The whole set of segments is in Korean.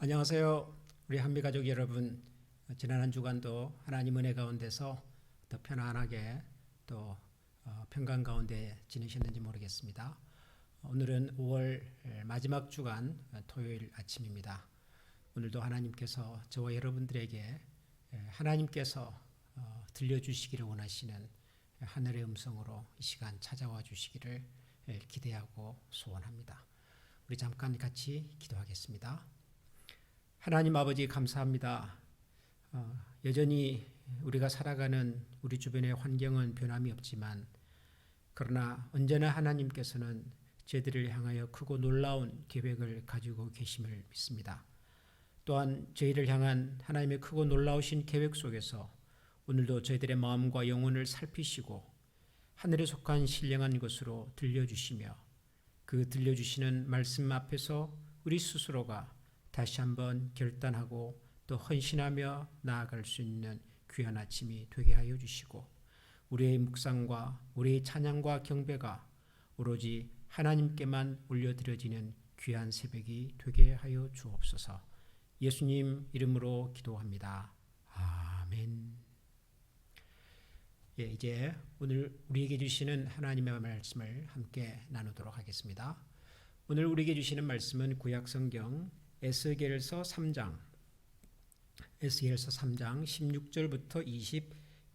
안녕하세요. 우리 한미 가족 여러분. 지난 한 주간도 하나님 은혜 가운데서 더 편안하게 또 어, 평강 가운데 지내셨는지 모르겠습니다. 오늘은 5월 마지막 주간 어, 토요일 아침입니다. 오늘도 하나님께서 저와 여러분들에게 하나님께서 어, 들려주시기를 원하시는 하늘의 음성으로 이 시간 찾아와 주시기를 기대하고 소원합니다. 우리 잠깐 같이 기도하겠습니다. 하나님 아버지 감사합니다. 어, 여전히 우리가 살아가는 우리 주변의 환경은 변함이 없지만 그러나 언제나 하나님께서는 저희들을 향하여 크고 놀라운 계획을 가지고 계심을 믿습니다. 또한 저희를 향한 하나님의 크고 놀라우신 계획 속에서 오늘도 저희들의 마음과 영혼을 살피시고 하늘에 속한 신령한 것으로 들려주시며 그 들려주시는 말씀 앞에서 우리 스스로가 다시 한번 결단하고 또 헌신하며 나아갈 수 있는 귀한 아침이 되게 하여 주시고 우리의 묵상과 우리의 찬양과 경배가 오로지 하나님께만 올려드려지는 귀한 새벽이 되게 하여 주옵소서. 예수님 이름으로 기도합니다. 아멘. 예, 이제 오늘 우리에게 주시는 하나님의 말씀을 함께 나누도록 하겠습니다. 오늘 우리에게 주시는 말씀은 구약 성경 에스겔서 3장 에스겔서 3장 16절부터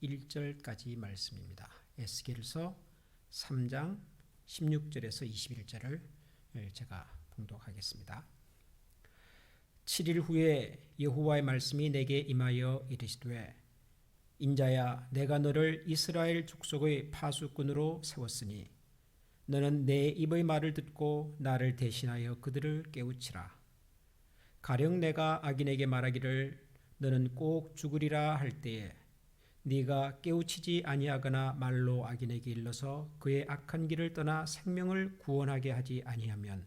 21절까지 말씀입니다. 에스겔서 3장 16절에서 21절을 제가 봉독하겠습니다. 7일 후에 여호와의 말씀이 내게 임하여 이르시되 인자야 내가 너를 이스라엘 족속의 파수꾼으로 세웠으니 너는 내 입의 말을 듣고 나를 대신하여 그들을 깨우치라 가령 내가 악인에게 말하기를 너는 꼭 죽으리라 할 때에 네가 깨우치지 아니하거나 말로 악인에게 일러서 그의 악한 길을 떠나 생명을 구원하게 하지 아니하면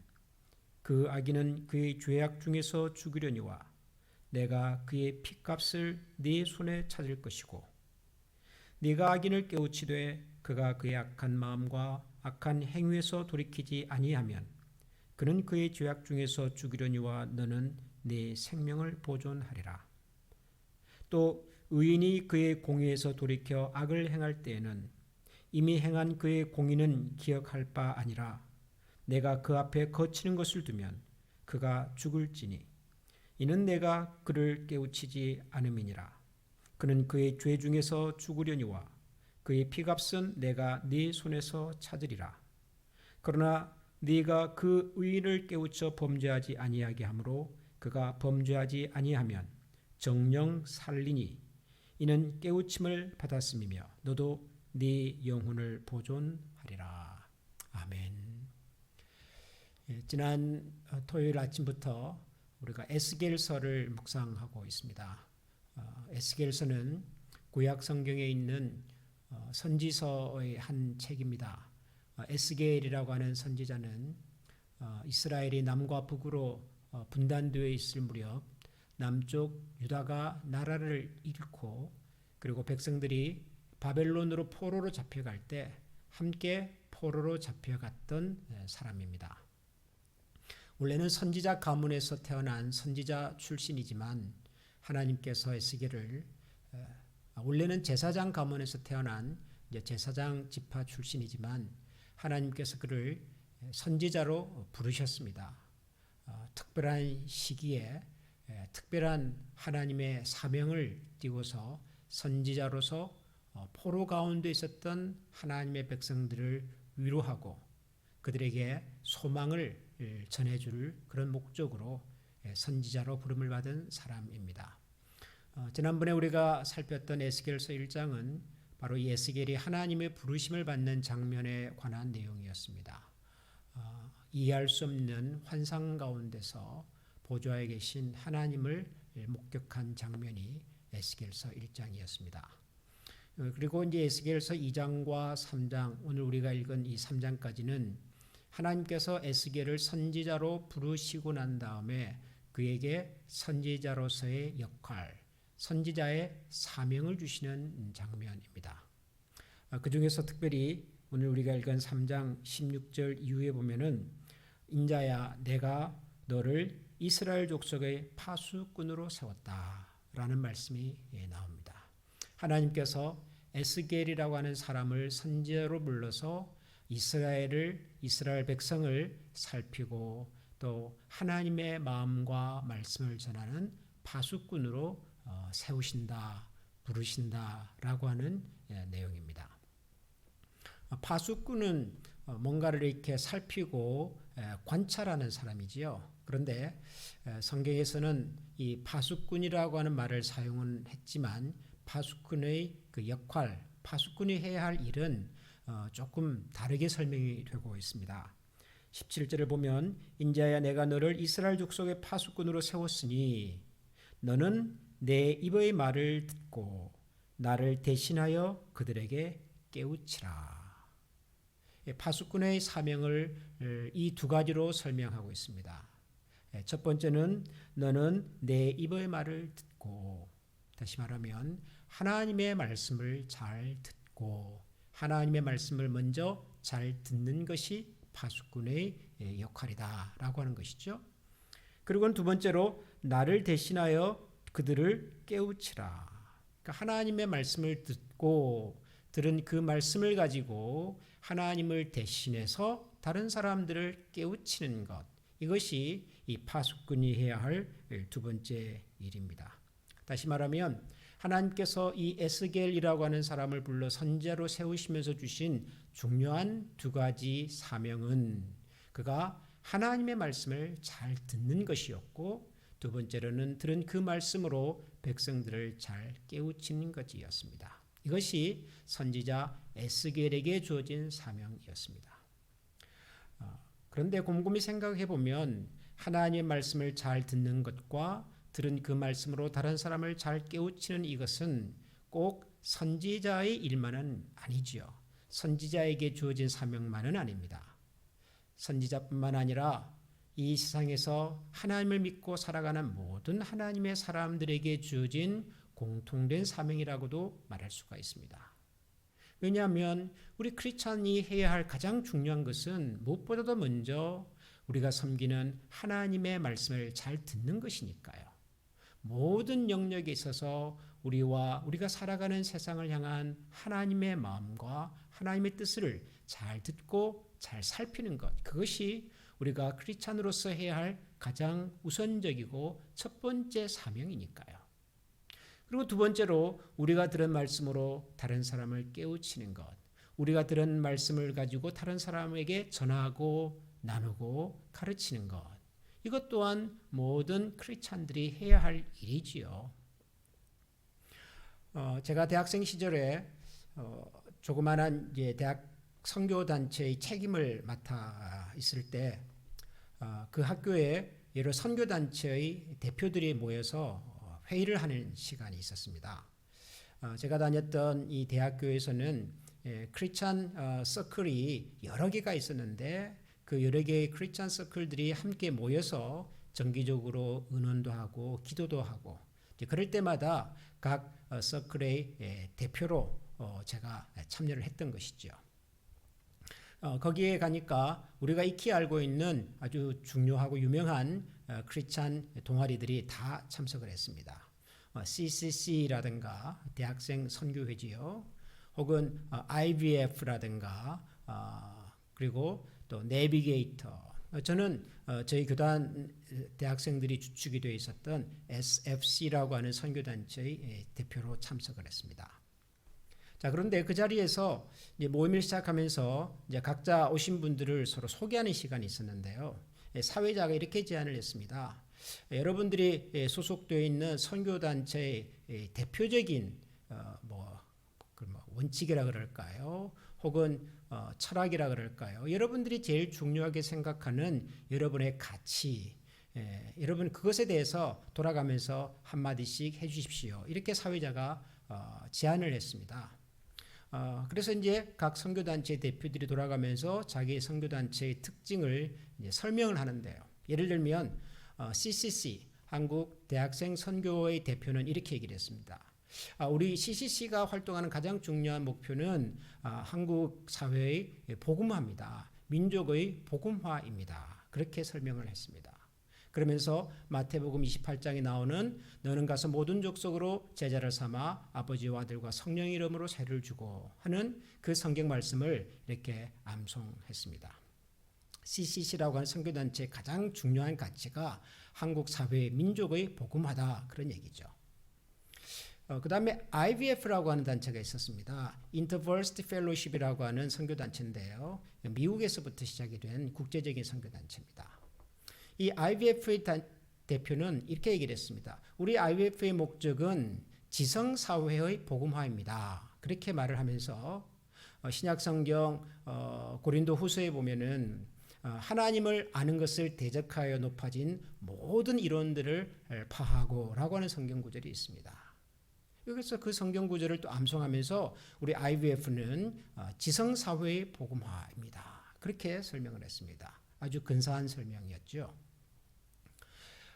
그 악인은 그의 죄악 중에서 죽으려니와 내가 그의 피값을 네 손에 찾을 것이고 네가 악인을 깨우치되 그가 그의 악한 마음과 악한 행위에서 돌이키지 아니하면 그는 그의 죄악 중에서 죽으려니와 너는 네 생명을 보존하리라. 또 의인이 그의 공의에서 돌이켜 악을 행할 때에는 이미 행한 그의 공의는 기억할 바 아니라 내가 그 앞에 거치는 것을 두면 그가 죽을지니 이는 내가 그를 깨우치지 않음이니라. 그는 그의 죄 중에서 죽으려니와 그의 피값은 내가 네 손에서 찾으리라. 그러나 네가 그 의인을 깨우쳐 범죄하지 아니하게 하므로 그가 범죄하지 아니하면 정령 살리니 이는 깨우침을 받았음이며 너도 네 영혼을 보존하리라. 아멘. 예, 지난 어, 토요일 아침부터 우리가 에스겔서를 묵상하고 있습니다. 어, 에스겔서는 구약 성경에 있는 어, 선지서의 한 책입니다. 어, 에스겔이라고 하는 선지자는 어, 이스라엘이 남과 북으로 어, 분단되어 있을 무렵 남쪽 유다가 나라를 잃고 그리고 백성들이 바벨론으로 포로로 잡혀갈 때 함께 포로로 잡혀갔던 사람입니다. 원래는 선지자 가문에서 태어난 선지자 출신이지만 하나님께서 에스겔을 원래는 제사장 가문에서 태어난 제사장 지파 출신이지만 하나님께서 그를 선지자로 부르셨습니다. 어, 특별한 시기에 에, 특별한 하나님의 사명을 띄워서 선지자로서 어, 포로 가운데 있었던 하나님의 백성들을 위로하고 그들에게 소망을 전해줄 그런 목적으로 선지자로 부름을 받은 사람입니다. 어, 지난번에 우리가 살폈던 에스겔서 1장은 바로 에스겔이 하나님의 부르심을 받는 장면에 관한 내용이었습니다. 어, 이해할 수 없는 환상 가운데서 보좌에 계신 하나님을 목격한 장면이 에스겔서 1장이었습니다. 어, 그리고 이제 에스겔서 2장과 3장 오늘 우리가 읽은 이 3장까지는 하나님께서 에스겔을 선지자로 부르시고 난 다음에 그에게 선지자로서의 역할, 선지자의 사명을 주시는 장면입니다. 어, 그 중에서 특별히 오늘 우리가 읽은 3장 16절 이후에 보면은 인자야 내가 너를 이스라엘 족속의 파수꾼으로 세웠다라는 말씀이 예, 나옵니다. 하나님께서 에스겔이라고 하는 사람을 선지자로 불러서 이스라엘을 이스라엘 백성을 살피고 또 하나님의 마음과 말씀을 전하는 파수꾼으로 어, 세우신다, 부르신다라고 하는 예, 내용입니다. 어, 파수꾼은 어, 뭔가를 이렇게 살피고 관찰하는 사람이지요. 그런데 성경에서는 이 파수꾼이라고 하는 말을 사용은 했지만 파수꾼의 그 역할, 파수꾼이 해야 할 일은 조금 다르게 설명이 되고 있습니다. 17절을 보면 인자야 내가 너를 이스라엘 족속의 파수꾼으로 세웠으니 너는 내 입의 말을 듣고 나를 대신하여 그들에게 깨우치라. 예, 파수꾼의 사명을 어, 이두 가지로 설명하고 있습니다. 예, 첫 번째는 너는 내 입의 말을 듣고 다시 말하면 하나님의 말씀을 잘 듣고 하나님의 말씀을 먼저 잘 듣는 것이 파수꾼의 예, 역할이다라고 하는 것이죠. 그리고 두 번째로 나를 대신하여 그들을 깨우치라. 그러니까 하나님의 말씀을 듣고 들은 그 말씀을 가지고 하나님을 대신해서 다른 사람들을 깨우치는 것. 이것이 이 파수꾼이 해야 할 두 번째 일입니다. 다시 말하면 하나님께서 이 에스겔이라고 하는 사람을 불러 선자로 세우시면서 주신 중요한 두 가지 사명은 그가 하나님의 말씀을 잘 듣는 것이었고 두 번째로는 들은 그 말씀으로 백성들을 잘 깨우치는 것이었습니다. 이것이 선지자 에스겔에게 주어진 사명이었습니다. 어, 그런데 곰곰이 생각해 보면 하나님의 말씀을 잘 듣는 것과 들은 그 말씀으로 다른 사람을 잘 깨우치는 이것은 꼭 선지자의 일만은 아니지요. 선지자에게 주어진 사명만은 아닙니다. 선지자뿐만 아니라 이 세상에서 하나님을 믿고 살아가는 모든 하나님의 사람들에게 주어진 공통된 사명이라고도 말할 수가 있습니다. 왜냐하면 우리 크리스찬이 해야 할 가장 중요한 것은 무엇보다도 먼저 우리가 섬기는 하나님의 말씀을 잘 듣는 것이니까요. 모든 영역에 있어서 우리와 우리가 살아가는 세상을 향한 하나님의 마음과 하나님의 뜻을 잘 듣고 잘 살피는 것. 그것이 우리가 크리스찬으로서 해야 할 가장 우선적이고 첫 번째 사명이니까요. 그리고 두 번째로 우리가 들은 말씀으로 다른 사람을 깨우치는 것. 우리가 들은 말씀을 가지고 다른 사람에게 전하고 나누고 가르치는 것. 이것 또한 모든 크리스찬들이 해야 할 일이지요. 어, 제가 대학생 시절에 어, 조그마한 이제 대학 선교 단체의 책임을 맡아 있을 때그 어, 학교에 여러 선교 단체의 대표들이 모여서 회의를 하는 시간이 있었습니다. 어, 제가 다녔던 이 대학교에서는 예, 크리스찬 어, 서클이 여러 개가 있었는데 그 여러 개의 크리스찬 서클들이 함께 모여서 정기적으로 은원도 하고 기도도 하고 그럴 때마다 각 어, 서클의 예, 대표로 제가 참여를 했던 것이죠. 거기에 가니까 우리가 익히 알고 있는 아주 중요하고 유명한 어, 크리스찬 동아리들이 다 참석을 했습니다. CCC라든가 어, 대학생 선교회지요. 혹은 IVF라든가 어, 그리고 또 내비게이터. 저는 저희 교단 대학생들이 주축이 되어 있었던 SFC라고 하는 선교단체의 대표로 참석을 했습니다. 자 그런데 그 자리에서 모임을 시작하면서 이제 각자 오신 분들을 서로 소개하는 시간이 있었는데요. 예, 사회자가 이렇게 제안을 했습니다. 여러분들이 예, 소속되어 있는 선교단체의 예, 대표적인 어, 뭐, 그뭐 원칙이라 그럴까요? 혹은 어, 철학이라 그럴까요? 여러분들이 제일 중요하게 생각하는 여러분의 가치, 여러분 그것에 대해서 돌아가면서 한 마디씩 해주십시오. 이렇게 사회자가 어, 제안을 했습니다. 어, 그래서 이제 각 선교단체 대표들이 돌아가면서 자기 선교단체의 특징을 설명을 하는데요. 예를 들면 어, CCC 한국 대학생 선교의 대표는 이렇게 얘기를 했습니다. 아, 우리 CCC가 활동하는 가장 중요한 목표는 아, 한국 사회의 복음화입니다. 민족의 복음화입니다. 그렇게 설명을 했습니다. 그러면서 마태복음 28장에 나오는 너는 가서 모든 족속으로 제자를 삼아 아버지와 아들과 성령 이름으로 세를 주고 하는 그 성경 말씀을 이렇게 암송했습니다. CCC라고 하는 선교단체의 가장 중요한 가치가 한국 사회의 민족의 복음화다 그런 얘기죠. 어, 그 다음에 IVF라고 하는 단체가 있었습니다. Interversity Fellowship이라고 하는 선교단체인데요. 미국에서부터 시작이 된 국제적인 선교단체입니다. 이 IVF의 단, 대표는 이렇게 얘기를 했습니다. 우리 IVF의 목적은 지성사회의 복음화입니다. 그렇게 말을 하면서 어, 신약성경 어, 고린도 후서에 보면은 어, 하나님을 아는 것을 대적하여 높아진 모든 이론들을 파하고라고 하는 성경 구절이 있습니다. 그래서 그 성경 구절을 또 암송하면서 우리 IVF는 어, 지성 사회의 복음화입니다. 그렇게 설명을 했습니다. 아주 근사한 설명이었죠.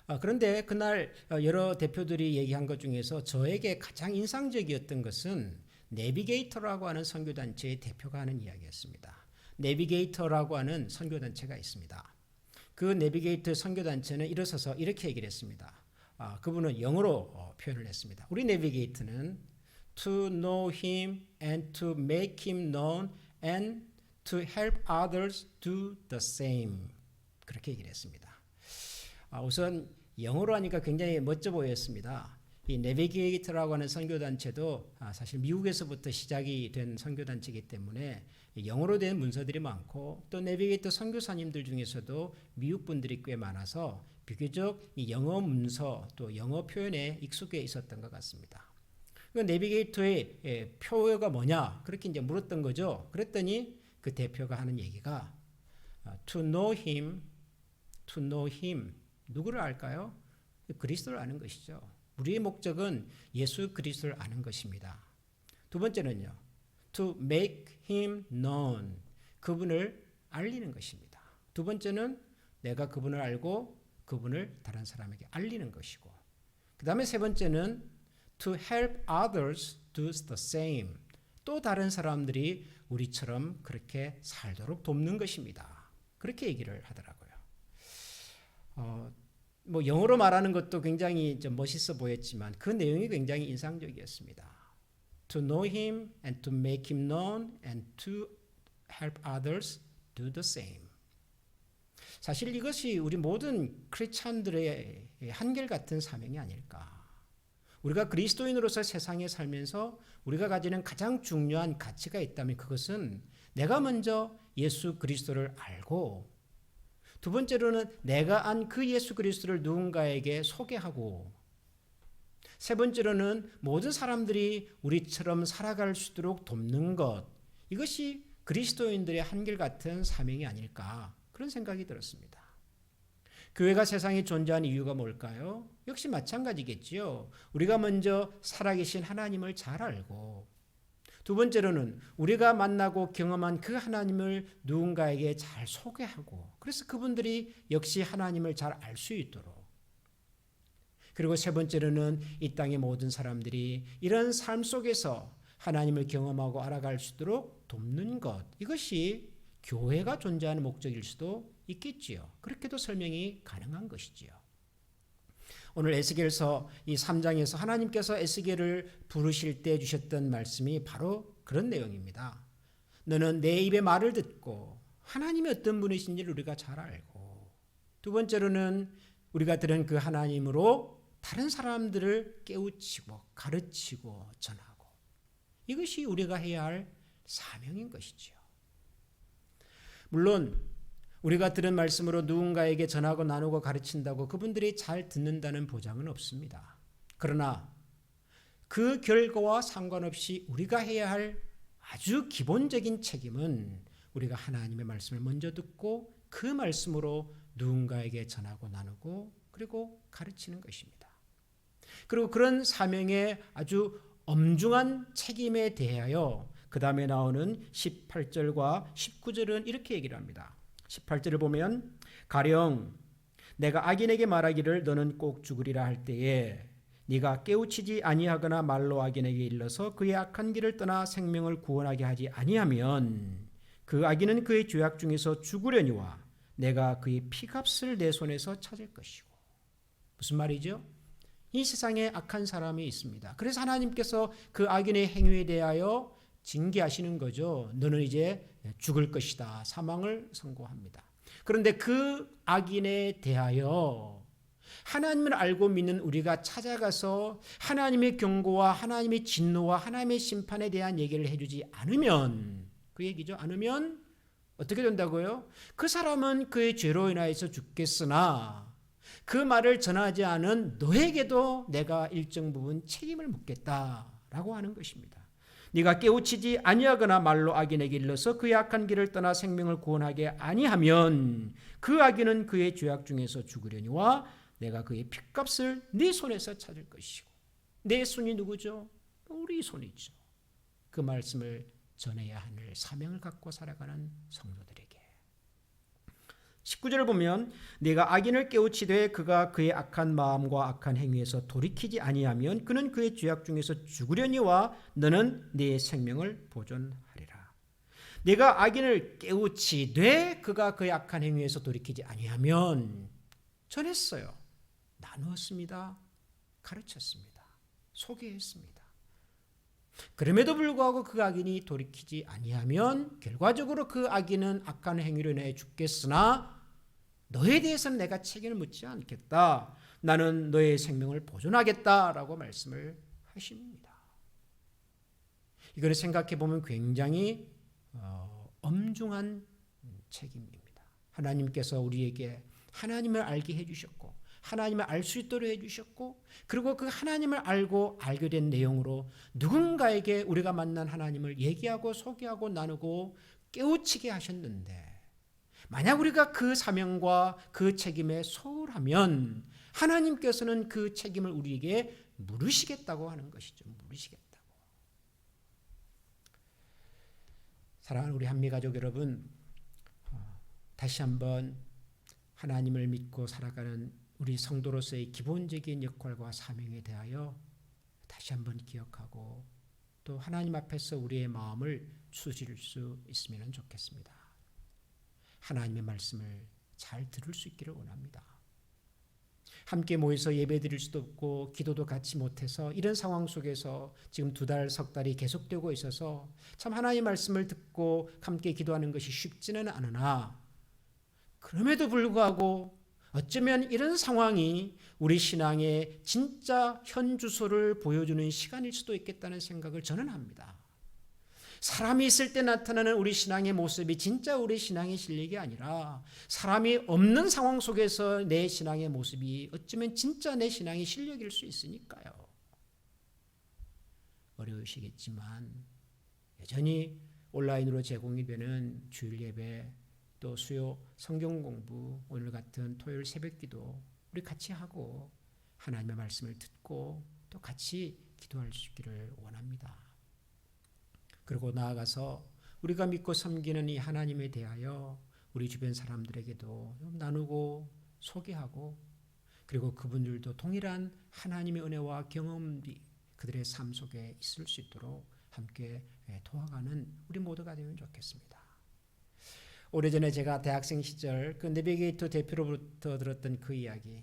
어, 그런데 그날 어, 여러 대표들이 얘기한 것 중에서 저에게 가장 인상적이었던 것은 내비게이터라고 하는 선교단체의 대표가 하는 이야기였습니다. 내비게이터라고 하는 선교단체가 있습니다. 그 내비게이터 선교단체는 일어서서 이렇게 얘기를 했습니다. 아, 그분은 영어로 어, 표현을 했습니다. 우리 내비게이터는 to know him and to make him known and to help others do the same. 그렇게 얘기를 했습니다. 아, 우선 영어로 하니까 굉장히 멋져 보였습니다. 이 내비게이터라고 하는 선교단체도 아, 사실 미국에서부터 시작이 된 선교단체이기 때문에 영어로 된 문서들이 많고 또 내비게이터 선교사님들 중에서도 미국 분들이 꽤 많아서 비교적 이 영어 문서 또 영어 표현에 익숙해 있었던 것 같습니다. 그 내비게이터의 예, 표어가 뭐냐 그렇게 이제 물었던 거죠. 그랬더니 그 대표가 하는 얘기가 아, to know him, to know him 누구를 알까요? 그리스도를 아는 것이죠. 우리의 목적은 예수 그리스도를 아는 것입니다. 두 번째는요. to make him known. 그분을 알리는 것입니다. 두 번째는 내가 그분을 알고 그분을 다른 사람에게 알리는 것이고. 그다음에 세 번째는 to help others do the same. 또 다른 사람들이 우리처럼 그렇게 살도록 돕는 것입니다. 그렇게 얘기를 하더라고요. 어, 뭐 영어로 말하는 것도 굉장히 좀 멋있어 보였지만 그 내용이 굉장히 인상적이었습니다. To know him and to make him known and to help others do the same. 사실 이것이 우리 모든 크리스찬들의 한결같은 사명이 아닐까. 우리가 그리스도인으로서 세상에 살면서 우리가 가지는 가장 중요한 가치가 있다면 그것은 내가 먼저 예수 그리스도를 알고 두 번째로는 내가 안 그 예수 그리스도를 누군가에게 소개하고 세 번째로는 모든 사람들이 우리처럼 살아갈 수 있도록 돕는 것 이것이 그리스도인들의 한결같은 사명이 아닐까 그런 생각이 들었습니다. 교회가 세상에 존재하는 이유가 뭘까요? 역시 마찬가지겠지요. 우리가 먼저 살아계신 하나님을 잘 알고 두 번째로는 우리가 만나고 경험한 그 하나님을 누군가에게 잘 소개하고 그래서 그분들이 역시 하나님을 잘 알 수 있도록 그리고 세 번째로는 이 땅의 모든 사람들이 이런 삶 속에서 하나님을 경험하고 알아갈 수 있도록 돕는 것 이것이 교회가 존재하는 목적일 수도 있겠지요. 그렇게도 설명이 가능한 것이지요. 오늘 에스겔서 이 3장에서 하나님께서 에스겔을 부르실 때 주셨던 말씀이 바로 그런 내용입니다. 너는 내 입의 말을 듣고 하나님이 어떤 분이신지를 우리가 잘 알고 두 번째로는 우리가 들은 그 하나님으로 다른 사람들을 깨우치고 가르치고 전하고 이것이 우리가 해야 할 사명인 것이지요. 물론 우리가 들은 말씀으로 누군가에게 전하고 나누고 가르친다고 그분들이 잘 듣는다는 보장은 없습니다. 그러나 그 결과와 상관없이 우리가 해야 할 아주 기본적인 책임은 우리가 하나님의 말씀을 먼저 듣고 그 말씀으로 누군가에게 전하고 나누고 그리고 가르치는 것입니다. 그리고 그런 사명의 아주 엄중한 책임에 대하여 그 다음에 나오는 18절과 19절은 이렇게 얘기를 합니다. 18절을 보면 가령 내가 악인에게 말하기를 너는 꼭 죽으리라 할 때에 네가 깨우치지 아니하거나 말로 악인에게 일러서 그의 악한 길을 떠나 생명을 구원하게 하지 아니하면 그 악인은 그의 죄악 중에서 죽으려니와 내가 그의 피값을 내 손에서 찾을 것이고 무슨 말이죠? 이 세상에 악한 사람이 있습니다. 그래서 하나님께서 그 악인의 행위에 대하여 징계하시는 거죠. 너는 이제 죽을 것이다. 사망을 선고합니다. 그런데 그 악인에 대하여 하나님을 알고 믿는 우리가 찾아가서 하나님의 경고와 하나님의 진노와 하나님의 심판에 대한 얘기를 해주지 않으면 그 얘기죠. 않으면 어떻게 된다고요? 그 사람은 그의 죄로 인하여서 죽겠으나 그 말을 전하지 않은 너에게도 내가 일정 부분 책임을 묻겠다라고 하는 것입니다. 네가 깨우치지 아니하거나 말로 악인에게 일러서 그의 악한 길을 떠나 생명을 구원하게 아니하면 그 악인은 그의 죄악 중에서 죽으려니와 내가 그의 핏값을 네 손에서 찾을 것이고 내 손이 누구죠? 우리 손이죠. 그 말씀을 전해야 하는 사명을 갖고 살아가는 성도들에게 19절을 보면 내가 악인을 깨우치되 그가 그의 악한 마음과 악한 행위에서 돌이키지 아니하면 그는 그의 죄악 중에서 죽으려니와 너는 네 생명을 보존하리라. 내가 악인을 깨우치되 그가 그의 악한 행위에서 돌이키지 아니하면 전했어요. 나누었습니다. 가르쳤습니다. 소개했습니다. 그럼에도 불구하고 그 악인이 돌이키지 아니하면 결과적으로 그 악인은 악한 행위로 인해 죽겠으나 너에 대해서는 내가 책임을 묻지 않겠다. 나는 너의 생명을 보존하겠다라고 말씀을 하십니다. 이거를 생각해 보면 굉장히 어, 엄중한 책임입니다. 하나님께서 우리에게 하나님을 알게 해주셨고 하나님을 알 수 있도록 해주셨고 그리고 그 하나님을 알고 알게 된 내용으로 누군가에게 우리가 만난 하나님을 얘기하고 소개하고 나누고 깨우치게 하셨는데 만약 우리가 그 사명과 그 책임에 소홀하면 하나님께서는 그 책임을 우리에게 물으시겠다고 하는 것이죠. 물으시겠다고. 사랑하는 우리 한미 가족 여러분, 어, 다시 한번 하나님을 믿고 살아가는 우리 성도로서의 기본적인 역할과 사명에 대하여 다시 한번 기억하고 또 하나님 앞에서 우리의 마음을 추스릴 수 있으면 좋겠습니다. 하나님의 말씀을 잘 들을 수 있기를 원합니다. 함께 모여서 예배 드릴 수도 없고 기도도 같이 못해서 이런 상황 속에서 지금 두 달, 석 달이 계속되고 있어서 참 하나님의 말씀을 듣고 함께 기도하는 것이 쉽지는 않으나 그럼에도 불구하고 어쩌면 이런 상황이 우리 신앙의 진짜 현주소를 보여주는 시간일 수도 있겠다는 생각을 저는 합니다. 사람이 있을 때 나타나는 우리 신앙의 모습이 진짜 우리 신앙의 실력이 아니라 사람이 없는 상황 속에서 내 신앙의 모습이 어쩌면 진짜 내 신앙의 실력일 수 있으니까요. 어려우시겠지만 여전히 온라인으로 제공이 되는 주일 예배 또 수요 성경 공부 오늘 같은 토요일 새벽 기도 우리 같이 하고 하나님의 말씀을 듣고 또 같이 기도할 수 있기를 원합니다. 그리고 나아가서 우리가 믿고 섬기는 이 하나님에 대하여 우리 주변 사람들에게도 나누고 소개하고 그리고 그분들도 동일한 하나님의 은혜와 경험이 그들의 삶 속에 있을 수 있도록 함께 예, 도와가는 우리 모두가 되면 좋겠습니다. 오래전에 제가 대학생 시절 그 내비게이터 대표로부터 들었던 그 이야기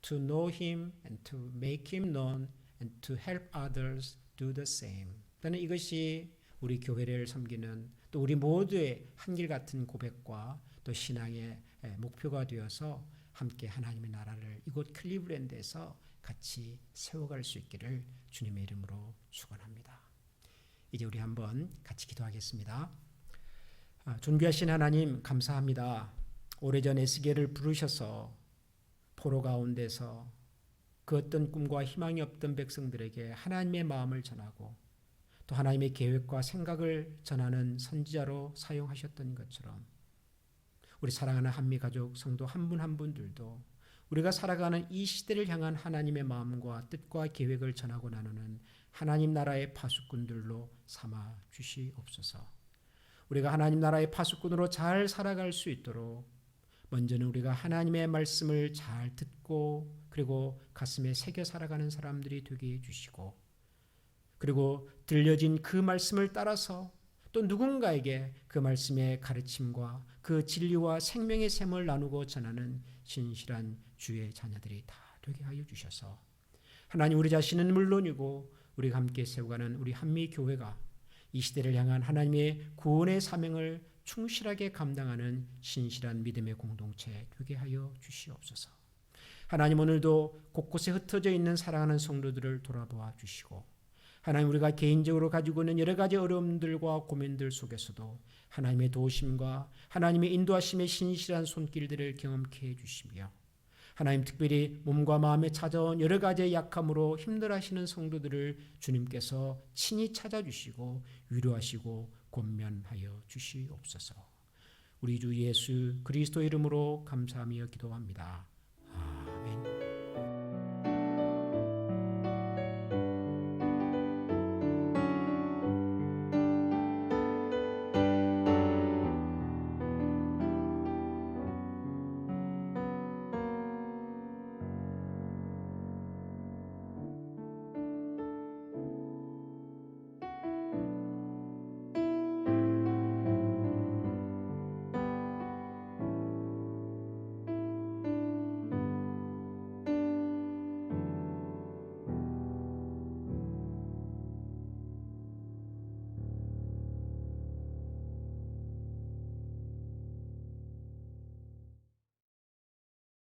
To know him and to make him known and to help others do the same. 저는 이것이 우리 교회를 섬기는 또 우리 모두의 한길 같은 고백과 또 신앙의 목표가 되어서 함께 하나님의 나라를 이곳 클리브랜드에서 같이 세워갈 수 있기를 주님의 이름으로 축원합니다. 이제 우리 한번 같이 기도하겠습니다. 아, 존귀하신 하나님 감사합니다. 오래전 에스겔을 부르셔서 포로 가운데서 그 어떤 꿈과 희망이 없던 백성들에게 하나님의 마음을 전하고 또 하나님의 계획과 생각을 전하는 선지자로 사용하셨던 것처럼 우리 사랑하는 한미 가족 성도 한 분 한 분들도 우리가 살아가는 이 시대를 향한 하나님의 마음과 뜻과 계획을 전하고 나누는 하나님 나라의 파수꾼들로 삼아 주시옵소서. 우리가 하나님 나라의 파수꾼으로 잘 살아갈 수 있도록 먼저는 우리가 하나님의 말씀을 잘 듣고 그리고 가슴에 새겨 살아가는 사람들이 되게 해 주시고 그리고 들려진 그 말씀을 따라서 또 누군가에게 그 말씀의 가르침과 그 진리와 생명의 샘을 나누고 전하는 신실한 주의 자녀들이 다 되게 하여 주셔서 하나님 우리 자신은 물론이고 우리가 함께 세워가는 우리 한미 교회가 이 시대를 향한 하나님의 구원의 사명을 충실하게 감당하는 신실한 믿음의 공동체 되게 하여 주시옵소서. 하나님 오늘도 곳곳에 흩어져 있는 사랑하는 성도들을 돌아보아 주시고 하나님 우리가 개인적으로 가지고 있는 여러 가지 어려움들과 고민들 속에서도 하나님의 도우심과 하나님의 인도하심의 신실한 손길들을 경험케 해 주시며 하나님 특별히 몸과 마음에 찾아온 여러 가지의 약함으로 힘들어하시는 성도들을 주님께서 친히 찾아주시고 위로하시고 권면하여 주시옵소서. 우리 주 예수 그리스도 이름으로 감사하며 기도합니다. 아멘.